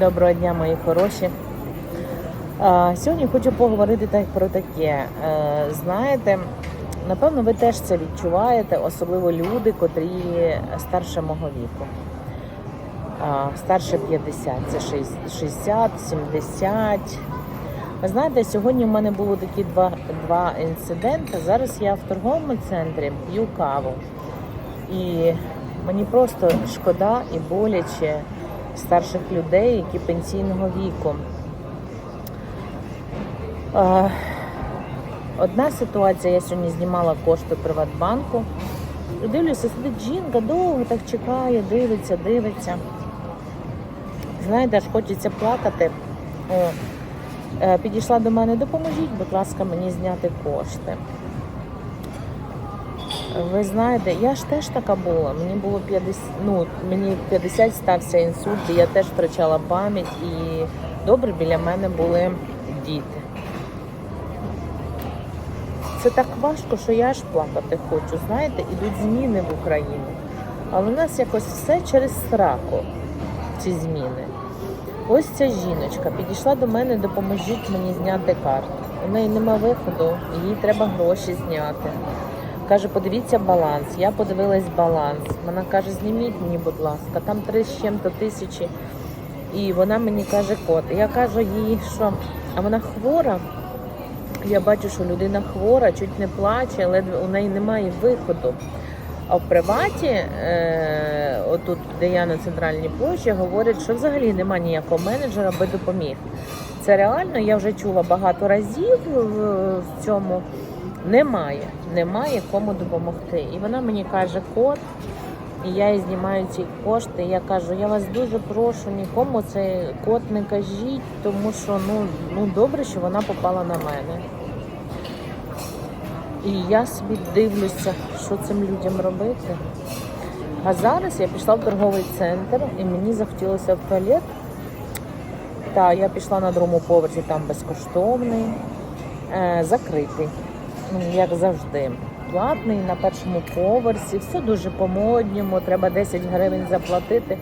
Доброго дня, мої хороші. Сьогодні хочу поговорити так про таке. Е, Знаєте, напевно, ви теж це відчуваєте, особливо люди, котрі старше мого віку. Старше 50, це 60, 70. Ви знаєте, сьогодні в мене було такі два, два інциденти. Зараз я в торговому центрі п'ю каву. І мені просто шкода і боляче старших людей, які пенсійного віку. Одна ситуація, я сьогодні знімала кошти Приватбанку. Дивлюся, сидить жінка, довго так чекає, дивиться, дивиться. Знаєте, аж хочеться плакати. О, е, підійшла до мене, допоможіть, будь ласка, мені зняти кошти. Ви знаєте, я ж теж така була. Мені було 50, ну, мені 50 стався інсульт, і я теж втрачала пам'ять, і добре біля мене були діти. Це так важко, що я аж плакати хочу. Знаєте, ідуть зміни в Україні. Але у нас якось все через страху, ці зміни. Ось ця жіночка підійшла до мене, допоможіть мені зняти карту. У неї нема виходу, їй треба гроші зняти. Каже, подивіться баланс. Я подивилась баланс. Вона каже, зніміть мені, будь ласка, там три з чим-то тисячі. І вона мені каже код. Я кажу їй, що а вона хвора. Я бачу, що людина хвора, чуть не плаче, ледве у неї немає виходу. А в приваті, е, отут, де я на центральній площі, говорять, що взагалі немає ніякого менеджера, би допоміг. Це реально, я вже чула багато разів в, в цьому. Немає, немає кому допомогти. І вона мені каже код, і я їй знімаю ці кошти. Я кажу, я вас дуже прошу, нікому цей код не кажіть, тому що ну, ну добре, що вона попала на мене. І я собі дивлюся, що цим людям робити. А зараз я пішла в торговий центр і мені захотілося в туалет. Та я пішла на другому поверсі, там безкоштовний, е, закритий, як завжди. Платний на першому поверсі, все дуже по-модньому, треба 10 гривень заплатити.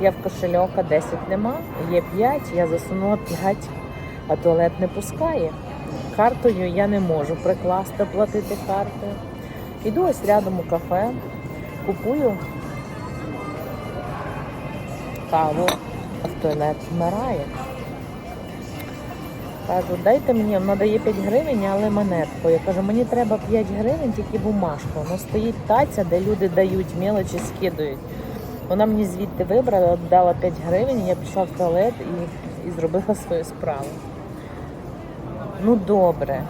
Я в кошельока 10 нема, є 5, я засунула 5, а туалет не пускає. Картою я не можу прикласти, платити картою. Іду ось рядом у кафе, купую каву, а в туалет вмирає. Кажу, дайте мені, вона дає 5 гривень, але монетку. Я кажу, мені треба 5 гривень, тільки бумажку. Воно стоїть таця, де люди дають мелочі, скидують. Вона мені звідти вибрала, дала 5 гривень, я пішла в туалет і, і зробила свою справу. Ну добре,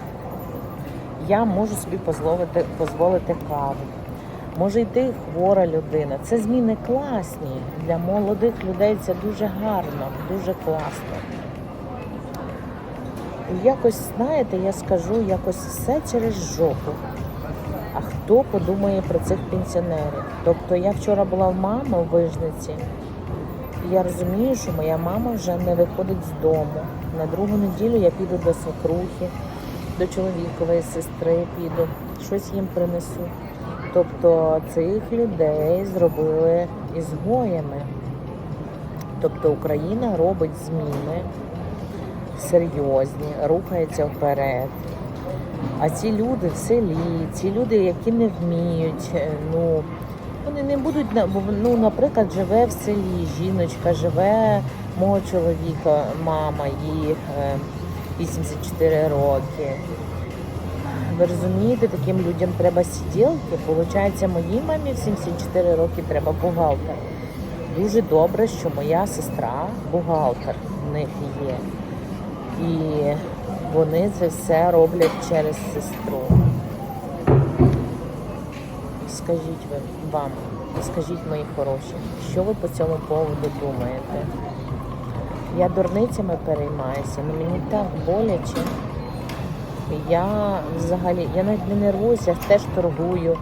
я можу собі дозволити, дозволити каву. Може йти хвора людина. Це зміни класні. Для молодих людей це дуже гарно, дуже класно. Якось, знаєте, я скажу, якось все через жопу. А хто подумає про цих пенсіонерів? Тобто я вчора була в мами в вижниці, і я розумію, що моя мама вже не виходить з дому. На другу неділю я піду до свекрухи, до чоловікової сестри піду, щось їм принесу. Тобто цих людей зробили ізгоями. Тобто Україна робить зміни серйозні, рухається вперед. А ці люди в селі, ці люди, які не вміють, е, ну вони не будуть ну, наприклад, живе в селі, жіночка, живе мого чоловіка, мама, їй е, 84 роки. Ви розумієте, таким людям треба сиділки. Получається, моїй мамі в 74 роки треба бухгалтер. Дуже добре, що моя сестра бухгалтер в них є. І вони це все роблять через сестру. Скажіть ви вам, скажіть мої хороші, що ви по цьому поводу думаєте? Я дурницями переймаюся, але мені так боляче. Я взагалі, я навіть не нервуюся, я теж торгую.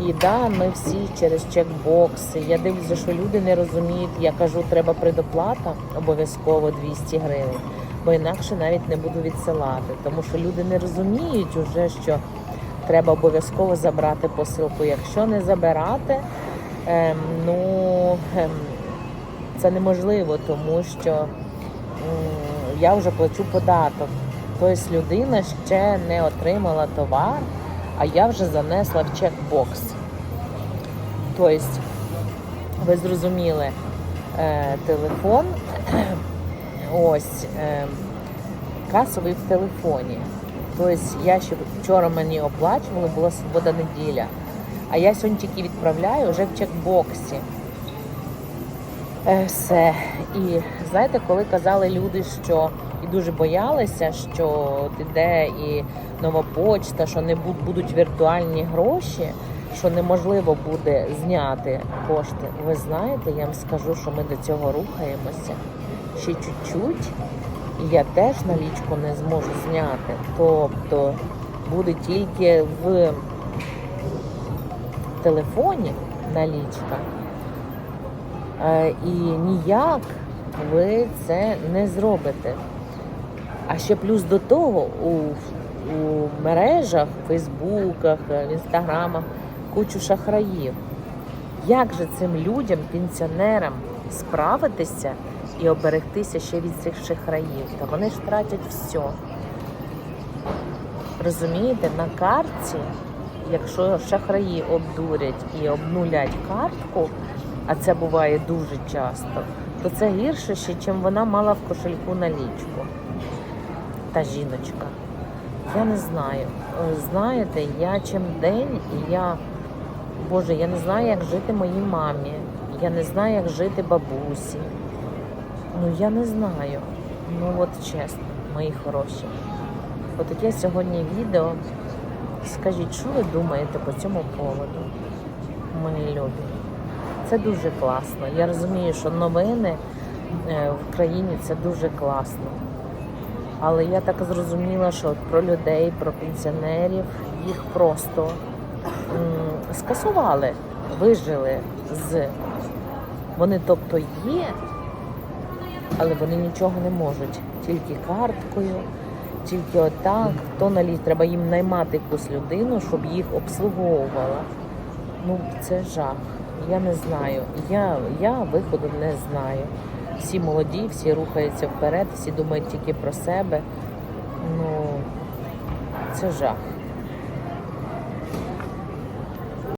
І да, ми всі через чекбокси. Я дивлюся, що люди не розуміють. Я кажу, треба предоплата обов'язково 200 гривень, бо інакше навіть не буду відсилати. Тому що люди не розуміють уже, що треба обов'язково забрати посилку. Якщо не забирати, ем, ну ем, це неможливо, тому що м, я вже плачу податок. Тобто людина ще не отримала товар, а я вже занесла в чекбокс. Тобто, ви зрозуміли, е, телефон, ось е, касовий в телефоні. Тобто я ще вчора мені оплачували, була свобода неділя. А я сьогодні тільки відправляю вже в чекбоксі. Е, Все. І знаєте, коли казали люди, що і дуже боялися, що от іде і нова почта, що не будуть віртуальні гроші, що неможливо буде зняти кошти. Ви знаєте, я вам скажу, що ми до цього рухаємося ще чуть-чуть, і я теж налічку не зможу зняти. Тобто буде тільки в телефоні налічка. Е, І ніяк ви це не зробите. А ще плюс до того у, у мережах, в Фейсбуках, в інстаграмах кучу шахраїв. Як же цим людям, пенсіонерам справитися і оберегтися ще від цих шахраїв? Та вони ж тратять все. Розумієте, на картці, якщо шахраї обдурять і обнулять картку, а це буває дуже часто, то це гірше ще, чим вона мала в кошельку налічку. Та жіночка. Я не знаю. Знаєте, я чим день, і я, Боже, я не знаю, як жити моїй мамі. Я не знаю, як жити бабусі. Ну я не знаю. Ну от чесно, мої хороші. От таке сьогодні відео. Скажіть, що ви думаєте по цьому поводу, мої любі? Це дуже класно. Я розумію, що новини е, в країні це дуже класно. Але я так зрозуміла, що про людей, про пенсіонерів їх просто скасували, вижили з. Вони тобто є, але вони нічого не можуть. Тільки карткою, тільки отак, хто наліз, треба їм наймати якусь людину, щоб їх обслуговувала. Ну, це жах. Я не знаю. Я, я виходу не знаю. Всі молоді, всі рухаються вперед, всі думають тільки про себе. Ну, це жах.